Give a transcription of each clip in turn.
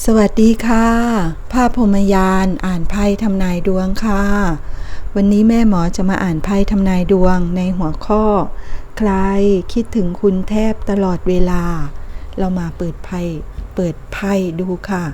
สวัสดีค่ะ ภาพพรมยานอ่านไพ่ทำนายดวงค่ะ วันนี้แม่หมอจะมาอ่านไพ่ทำนายดวงในหัวข้อ ใครคิดถึงคุณแทบตลอดเวลา เรามาเปิดไพ่เปิดไพ่ดูค่ะ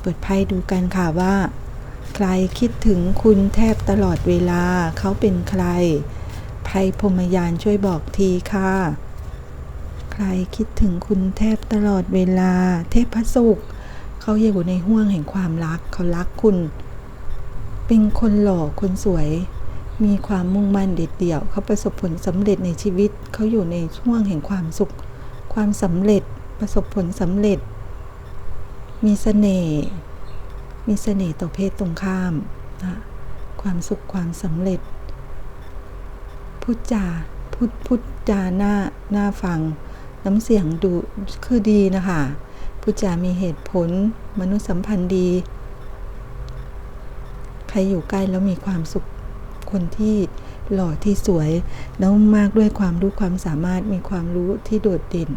เปิดไพ่ดูกันค่ะว่า ใครคิดถึงคุณแทบตลอดเวลาเขาเป็นใคร ไพ่พรมยานช่วยบอกทีค่ะใครคิดถึงคุณแทบตลอดเวลา เทพสุข เขาอยู่ในห่วงแห่งความรัก เขารักคุณ เป็นคนหล่อคนสวย มีความมุ่งมั่นเด็ดเดี่ยว เขาประสบผลสำเร็จในชีวิต เขาอยู่ในช่วงแห่งความสุข ความสำเร็จ ประสบผลสำเร็จ มีเสน่ห์ มีเสน่ห์ต่อเพศตรงข้ามนะความสุขความสำเร็จ พูดจาพูดพูดจาหน้าหน้าฟัง น้ำเสียงดูคือดีนะคะ พูดจามีเหตุผล มนุษยสัมพันธ์ดี ใครอยู่ใกล้แล้วมีความสุข คนที่หล่อที่สวย แล้วมากด้วยความรู้ความสามารถมีความรู้ที่โดดเด่น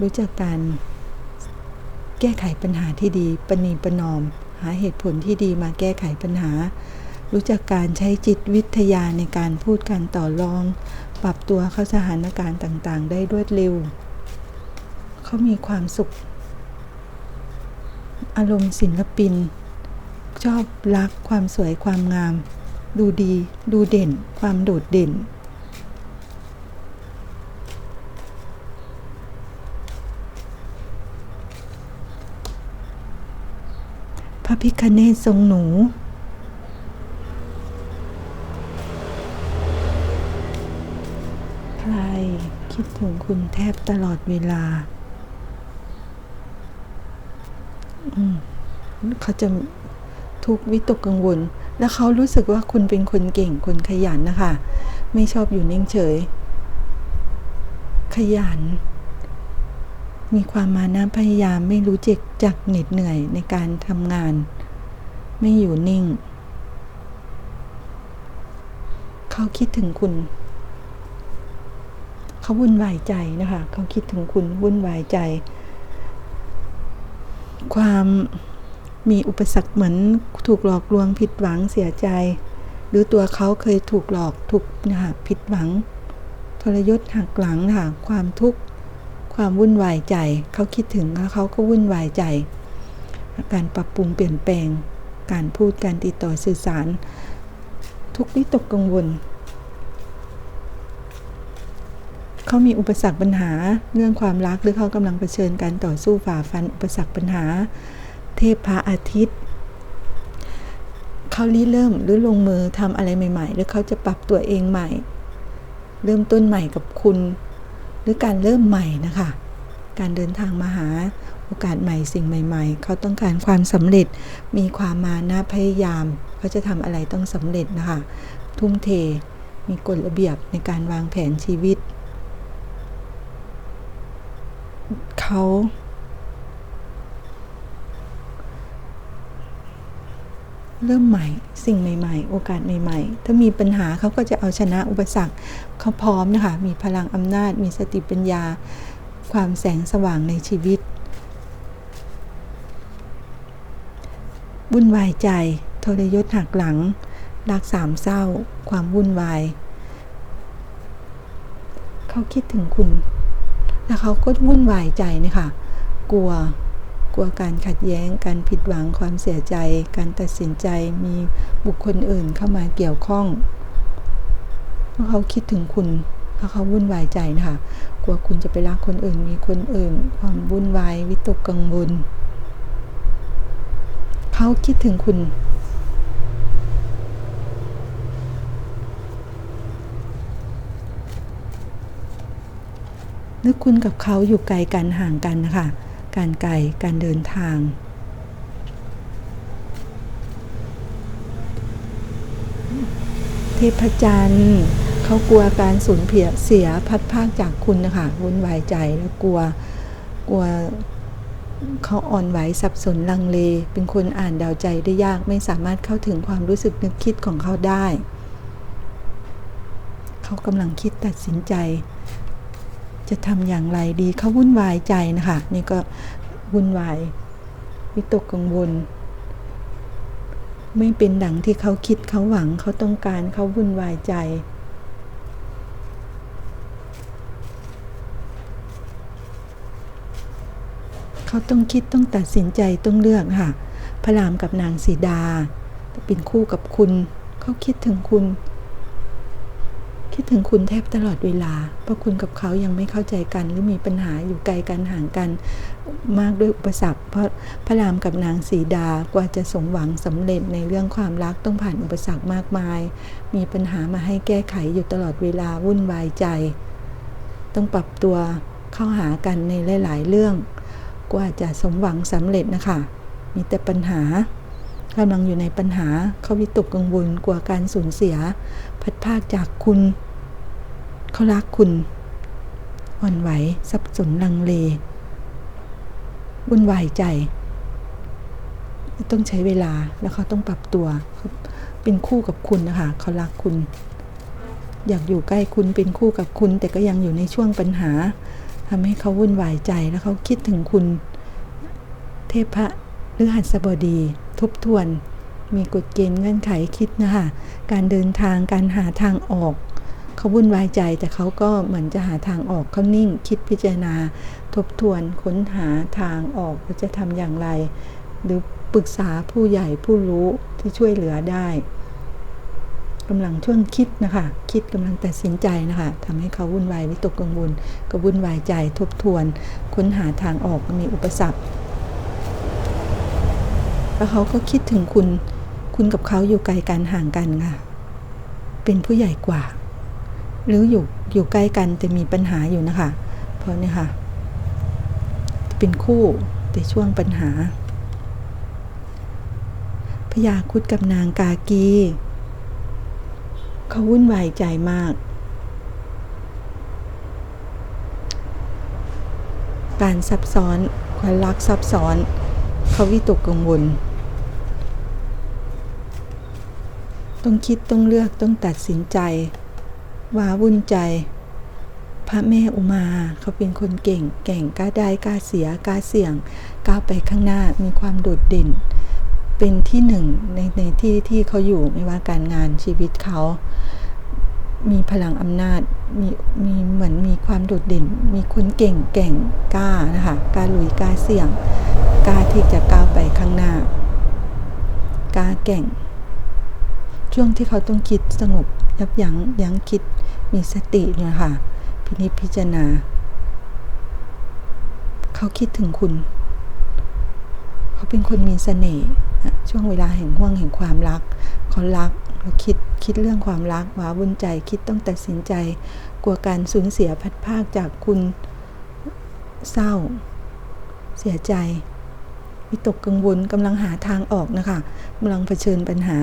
รู้จักการแก้ไขปัญหาที่ดีประนีประนอม หาเหตุผลที่ดีมาแก้ไขปัญหา รู้จักการใช้จิตวิทยาในการพูดการต่อรอง ปรับตัวเข้าสถานการณ์ต่างๆ ได้รวดเร็ว เขามีความสุข อารมณ์ศิลปิน ชอบรักความสวยความงาม ดูดี ดูเด่น ความโดดเด่น พระพิคเนศทรงหนูใครคิดถึงคุณแทบตลอดเวลา อืม เขาจะทุกวิตกกังวล แล้วเขารู้สึกว่าคุณเป็นคนเก่งคนขยันนะคะ ไม่ชอบอยู่นิ่งเฉย ขยัน มีความมานะพยายามไม่รู้จักจักเหน็ดเหนื่อยในการทำงาน ไม่อยู่นิ่ง เขาคิดถึงคุณเขาวุ่นวายใจนะคะ เขาคิดถึงคุณวุ่นวายใจ ความ มีอุปสรรคเหมือนถูกหลอกลวงผิดหวังเสียใจ หรือตัวเขาเคยถูกหลอกถูกนะคะผิดหวัง ทรยศหักหลังค่ะความทุกข์ความวุ่นวายใจ เขาคิดถึงแล้วเขาก็วุ่นวายใจ การปรับปรุงเปลี่ยนแปลง การพูดการติดต่อสื่อสาร ทุกวิตกกังวลเขามีอุปสรรคปัญหาเรื่องความรักหรือเขากำลังเผชิญการต่อสู้ฝ่าฟันอุปสรรคปัญหา เทพพระอาทิตย์เขาริเริ่มหรือลงมือทำอะไรใหม่ ๆ หรือเขาจะปรับตัวเองใหม่ เริ่มต้นใหม่กับคุณ หรือการเริ่มใหม่นะคะ การเดินทางมาหาโอกาสใหม่สิ่งใหม่ ๆ เขาต้องการความสำเร็จมีความมานะพยายาม เขาจะทำอะไรต้องสำเร็จนะคะ ทุ่มเทมีกฎระเบียบในการวางแผนชีวิต เขา เริ่มใหม่ สิ่งใหม่ ๆ โอกาสใหม่ ๆ ถ้ามีปัญหาเขาก็จะเอาชนะอุปสรรคเขาพร้อมนะคะ มีพลังอำนาจ มีสติปัญญา ความแสงสว่างในชีวิตวุ่นวายใจ ทรยศหักหลัง รักสามเศร้า ความวุ่นวาย เขาคิดถึงคุณ แล้วเขาก็วุ่นวายใจนะคะกลัว กลัวการขัดแย้ง การผิดหวังความเสียใจ การตัดสินใจมีบุคคลอื่นเข้ามาเกี่ยวข้องเพราะเขาคิดถึงคุณเพราะเขาวุ่นวายใจนะคะกลัวคุณจะไปรักคนอื่น มีคนอื่น ความวุ่นวายวิตกกังวลเขาคิดถึงคุณนึกคุณกับเขาอยู่ไกลกันห่างกันนะคะ การไกลการเดินทาง เทพจันทร์เขากลัวการสูญเพียเสียพัดพากจากคุณนะคะวุ่นวายใจแล้วกลัวกลัวเขาอ่อนไหวสับสนลังเล เป็นคนอ่านดาวใจได้ยากไม่สามารถเข้าถึงความรู้สึกนึกคิดของเขาได้ เขากำลังคิดตัดสินใจ จะทำอย่างไรดีเขาวุ่นวายใจนะคะนี่ก็วุ่นวายวิตกกังวล ไม่เป็นดังที่เขาคิดเขาหวังเขาต้องการเขาวุ่นวายใจเขาต้องคิดต้องตัดสินใจต้องเลือกค่ะ พระรามกับนางสีดาเป็นคู่กับคุณ เขาคิดถึงคุณ คิดถึงคุณแทบตลอดเวลา เพราะคุณกับเขายังไม่เข้าใจกันหรือมีปัญหาอยู่ไกลกันห่างกัน มากด้วยอุปสรรค เพราะพระรามกับนางสีดากว่าจะสมหวังสำเร็จในเรื่องความรักต้องผ่านอุปสรรคมากมาย มีปัญหามาให้แก้ไขอยู่ตลอดเวลาวุ่นวายใจ ต้องปรับตัวเข้าหากันในหลาย ๆ เรื่อง กว่าจะสมหวังสำเร็จนะคะ มีแต่ปัญหา กำลังอยู่ในปัญหาเขาวิตกกังวลกลัวการสูญเสีย พัดพากจากคุณ เขารักคุณ อ่อนไหวสับสนลังเลวุ่นวายใจ ต้องใช้เวลาแล้วเขาต้องปรับตัว เป็นคู่กับคุณนะคะเขารักคุณ อยากอยู่ใกล้คุณเป็นคู่กับคุณ แต่ก็ยังอยู่ในช่วงปัญหาทำให้เขาวุ่นวายใจแล้วเขาคิดถึงคุณ เทพะ หรือหัสบดี ทบทวน มีกฎเกณฑ์เงื่อนไขคิดนะคะการเดินทางการหาทางออกเขาวุ่นวายใจแต่เขาก็เหมือนจะหาทางออกเขานิ่งคิดพิจารณา ทบทวนค้นหาทางออกว่าจะทำอย่างไร หรือปรึกษาผู้ใหญ่ผู้รู้ที่ช่วยเหลือได้กำลังช่วงคิดนะคะ คิดกำลังตัดสินใจนะคะทำให้เขาวุ่นวายวิตกกังวล ก็วุ่นวายใจทบทวน ค้นหาทางออกมีอุปสรรค แล้วเขาก็คิดถึงคุณ คุณกับเขาอยู่ไกลกันห่างกันค่ะ เป็นผู้ใหญ่กว่า หรืออยู่อยู่ใกล้กันแต่มีปัญหาอยู่นะคะ เพราะเนี่ยค่ะ เป็นคู่แต่ช่วงปัญหาพญาคุดกับนางกากี เขาวุ่นวายใจมาก การซับซ้อนความรักซับซ้อน เขาวิตกกังวล ต้องคิดต้องเลือกต้องตัดสินใจว้าวุ่นใจ พระแม่อุมาเขาเป็นคนเก่งเก่งกล้าได้กล้าเสียกล้าเสี่ยงก้าวไปข้างหน้ามีความโดดเด่น เป็นที่หนึ่งในในที่ที่เขาอยู่ไม่ว่าการงานชีวิตเขา มีพลังอำนาจมีมีเหมือนมีความโดดเด่น มีคนเก่งเก่งกล้านะคะกล้าลุยกล้าเสี่ยงกล้าที่จะก้าวไปข้างหน้ากล้าเก่ง ช่วงที่เขาต้องคิดสงบยับยั้งยั้งคิดมีสติเนี่ยค่ะ พินิจพิจารณา เขาคิดถึงคุณ เขาเป็นคนมีเสน่ห์ช่วงเวลาแห่งห่วงแห่งความรัก เขารักเขาคิดคิดเรื่องความรักว้าวุ่นใจคิดต้องตัดสินใจ กลัวการสูญเสียพัดภาคจากคุณเศร้า เสียใจ วิตกกังวลกำลังหาทางออกนะคะกำลังเผชิญปัญหา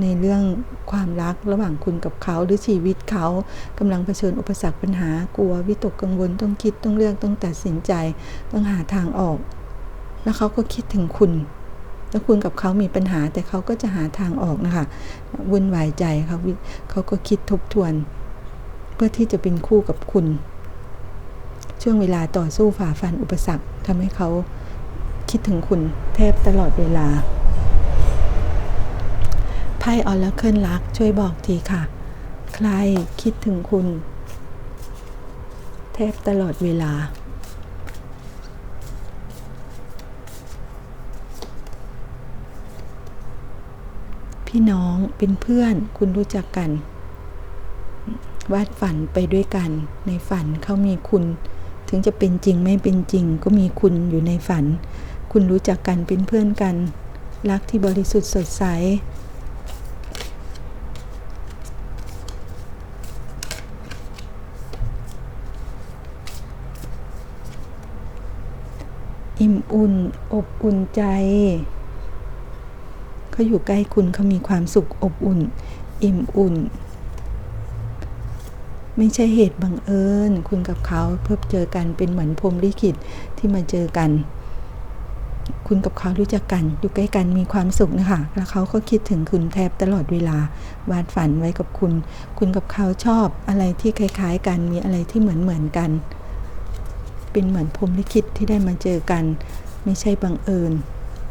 ในเรื่องความรักระหว่างคุณกับเขาหรือชีวิตเขากำลังเผชิญอุปสรรคปัญหากลัววิตกกังวลต้องคิดต้องเลือกต้องตัดสินใจ ต้องหาทางออก แล้วเขาก็คิดถึงคุณ แล้วคุณกับเขามีปัญหาแต่เขาก็จะหาทางออกนะคะวุ่นวายใจเขาเขาก็คิดทบทวน เพื่อที่จะเป็นคู่กับคุณ ช่วงเวลาต่อสู้ฝ่าฟันอุปสรรคทำให้เขา คิดถึงคุณแทบตลอดเวลา ไพ่ออลเคิลรักช่วยบอกทีค่ะ ใครคิดถึงคุณแทบตลอดเวลา พี่น้องเป็นเพื่อนคุณรู้จักกัน วาดฝันไปด้วยกัน ในฝันเขามีคุณถึงจะเป็นจริงไม่เป็นจริงก็มีคุณอยู่ในฝัน คุณรู้จักกันเป็นเพื่อนกัน รักที่บริสุทธิ์สดใส อิ่มอุ่น อบอุ่นใจเขาอยู่ใกล้คุณเขามีความสุขอบอุ่น อิ่มอุ่น ไม่ใช่เหตุบังเอิญ คุณกับเขาเพิ่เจอกันเป็นเหมือนพรหมลิขิตที่มาเจอกัน คุณกับเขารู้จักกันอยู่ใกล้กันมีความสุขนะคะ แล้วเขาก็คิดถึงคุณแทบตลอดเวลาวาดฝันไว้กับคุณ คุณกับเขาชอบอะไรที่คล้ายๆ กันมีอะไรที่เหมือนเหมือนกัน เป็นเหมือนพรมลิขิตที่ได้มาเจอกัน ไม่ใช่บังเอิญ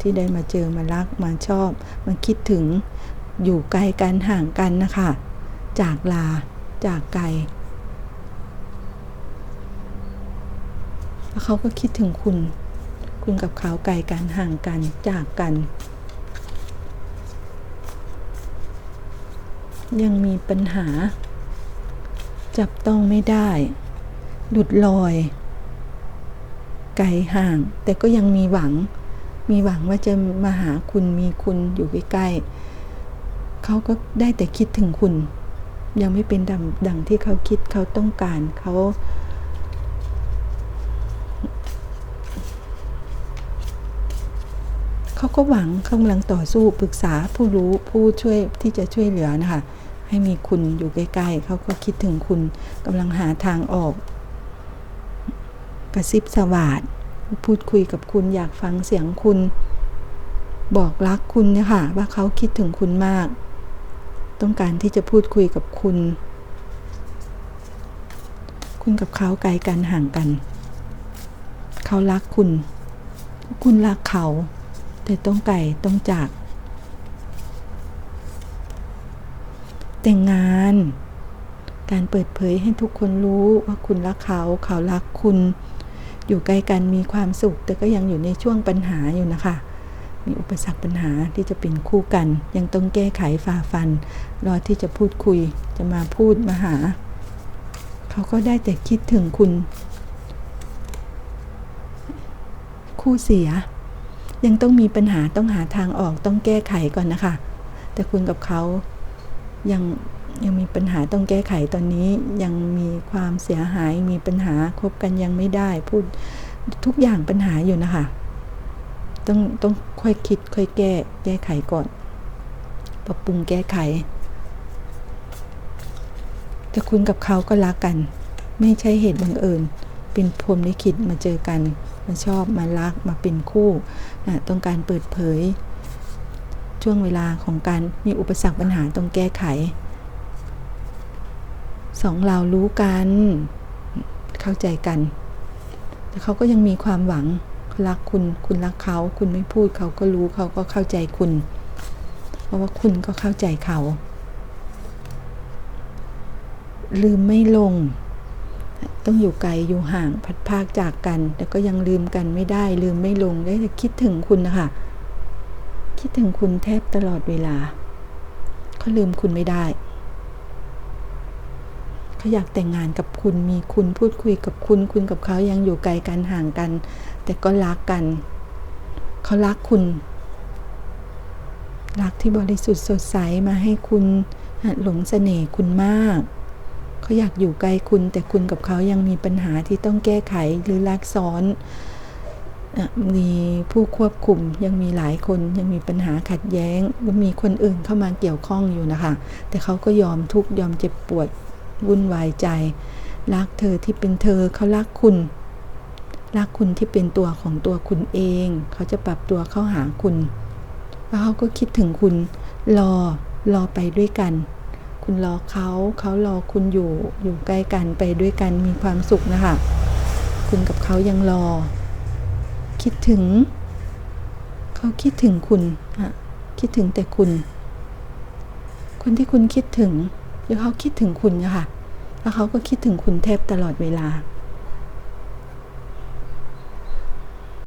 ที่ได้มาเจอมารักมาชอบมาคิดถึงอยู่ไกลกันห่างกันนะคะ จากลาจากไกลแล้วเขาก็คิดถึงคุณ คุณกับเขาไกลกันห่างกันจากกัน ยังมีปัญหา จับต้องไม่ได้หลุดลอย ไกลห่าง แต่ก็ยังมีหวัง มีหวังว่าจะมาหาคุณมีคุณอยู่ใกล้ๆเขาก็ได้แต่คิดถึงคุณ ยังไม่เป็นดังดังที่เขาคิดเขาต้องการเขา เขา ก็หวังเขากำลังต่อสู้ปรึกษาผู้รู้ผู้ช่วยที่จะช่วยเหลือนะคะ ให้มีคุณอยู่ใกล้ๆเขาก็คิดถึงคุณกำลังหาทางออก กระซิบสวาดพูดคุยกับคุณอยากฟังเสียงคุณ บอกรักคุณนี่ยค่ะว่าเขาคิดถึงคุณมาก ต้องการที่จะพูดคุยกับคุณ คุณกับเขาไกลกันห่างกัน เขารักคุณ คุณรักเขา แต่ต้องไกลต้องจาก แต่งงาน การเปิดเผยให้ทุกคนรู้ว่าคุณรักเขา เขารักคุณ อยู่ใกล้กันมีความสุข แต่ก็ยังอยู่ในช่วงปัญหาอยู่นะคะ มีอุปสรรคปัญหาที่จะเป็นคู่กัน ยังต้องแก้ไขฝ่าฟัน รอที่จะพูดคุย จะมาพูดมาหา เขาก็ได้แต่คิดถึงคุณ คู่เสีย ยังต้องมีปัญหาต้องหาทางออกต้องแก้ไขก่อนนะคะ แต่คุณกับเขายังยังมีปัญหาต้องแก้ไขตอนนี้ยังมีความเสียหายมีปัญหาคบกันยังไม่ได้พูดทุกอย่างปัญหาอยู่นะคะ ต้องต้องค่อยคิดค่อยแก้แก้ไขก่อนปรับปรุงแก้ไข แต่คุณกับเขาก็รักกัน ไม่ใช่เหตุบังเอิญ เป็นพรหมลิขิตมาเจอกัน มาชอบมารักมาเป็นคู่นะต้องการเปิดเผย ช่วงเวลาของการมีอุปสรรคปัญหาต้องแก้ไขสองเรารู้กัน เข้าใจกัน แต่เขาก็ยังมีความหวังรักคุณ คุณรักเขา คุณไม่พูดเขาก็รู้เขาก็เข้าใจคุณ เพราะว่าคุณก็เข้าใจเขา ลืมไม่ลง ต้องอยู่ไกลอยู่ห่างพัดภาคจากกัน แต่ก็ยังลืมกันไม่ได้ ลืมไม่ลงได้แต่คิดถึงคุณนะคะ คิดถึงคุณแทบตลอดเวลาเขาลืมคุณไม่ได้เขาอยากแต่งงานกับคุณมีคุณพูดคุยกับคุณ คุณกับเขายังอยู่ไกลกันห่างกัน แต่ก็รักกันเขารักคุณ รักที่บริสุทธิ์สดใสมาให้คุณหลงเสน่ห์คุณมาก เขาอยากอยู่ใกล้คุณ แต่คุณกับเขายังมีปัญหาที่ต้องแก้ไขหรือลักซ้อนมีผู้ควบคุมยังมีหลายคนยังมีปัญหาขัดแย้งแล้วมีคนอื่นเข้ามาเกี่ยวข้องอยู่นะคะ แต่เขาก็ยอมทุกยอมเจ็บปวดวุ่นวายใจ รักเธอที่เป็นเธอเขารักคุณรักคุณที่เป็นตัวของตัวคุณเอง เขาจะปรับตัวเข้าหาคุณแล้วเขาก็คิดถึงคุณรอรอไปด้วยกัน คุณรอเขาเขารอคุณอยู่อยู่ใกล้กันไปด้วยกันมีความสุขนะคะ คุณกับเขายังรอ คิดถึง เขาคิดถึงคุณอะคิดถึงแต่คุณ คนที่คุณคิดถึงหรือเขาคิดถึงคุณนะคะแล้วเขาก็คิดถึงคุณแทบตลอดเวลา